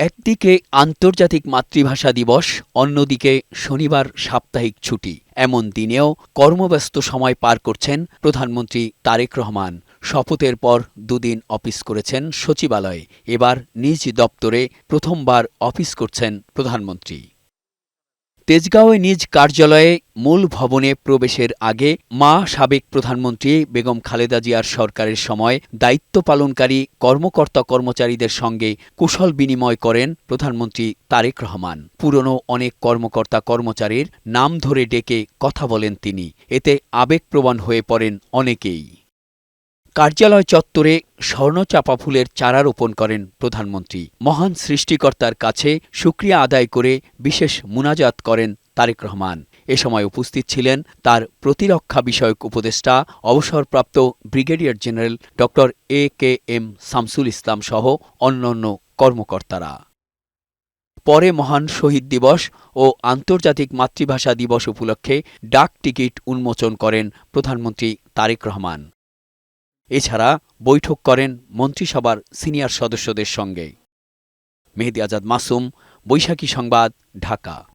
একদিকে আন্তর্জাতিক মাতৃভাষা দিবস, অন্যদিকে শনিবার সাপ্তাহিক ছুটি। এমন দিনেও কর্মব্যস্ত সময় পার করছেন প্রধানমন্ত্রী তারেক রহমান। শপথের পর দুদিন অফিস করেছেন সচিবালয়ে। এবার নিজ দপ্তরে প্রথমবার অফিস করছেন প্রধানমন্ত্রী। তেজগাঁওয়ে নিজ কার্যালয়ে মূল ভবনে প্রবেশের আগে মা সাবেক প্রধানমন্ত্রী বেগম খালেদা জিয়ার সরকারের সময় দায়িত্ব পালনকারী কর্মকর্তা কর্মচারীদের সঙ্গে কুশল বিনিময় করেন প্রধানমন্ত্রী তারেক রহমান। পুরনো অনেক কর্মকর্তা কর্মচারীর নাম ধরে ডেকে কথা বলেন তিনি। এতে আবেগপ্রবণ হয়ে পড়েন অনেকেই। কার্যালয় চত্বরে স্বর্ণচাপা ফুলের চারা রোপণ করেন প্রধানমন্ত্রী। মহান সৃষ্টিকর্তার কাছে সুক্রিয়া আদায় করে বিশেষ মুনাজাত করেন তারেক রহমান। এ সময় উপস্থিত ছিলেন তার প্রতিরক্ষা বিষয়ক উপদেষ্টা, অবসরপ্রাপ্ত ব্রিগেডিয়ার জেনারেল ড এ কে এম শামসুল ইসলাম সহ অন্যান্য কর্মকর্তারা। পরে মহান শহীদ দিবস ও আন্তর্জাতিক মাতৃভাষা দিবস উপলক্ষে ডাক টিকিট উন্মোচন করেন প্রধানমন্ত্রী তারেক রহমান। এছাড়া বৈঠক করেন মন্ত্রিসভার সিনিয়র সদস্যদের সঙ্গে। মেহেদি আজাদ মাসুম বৈশাখী সংবাদ ঢাকা।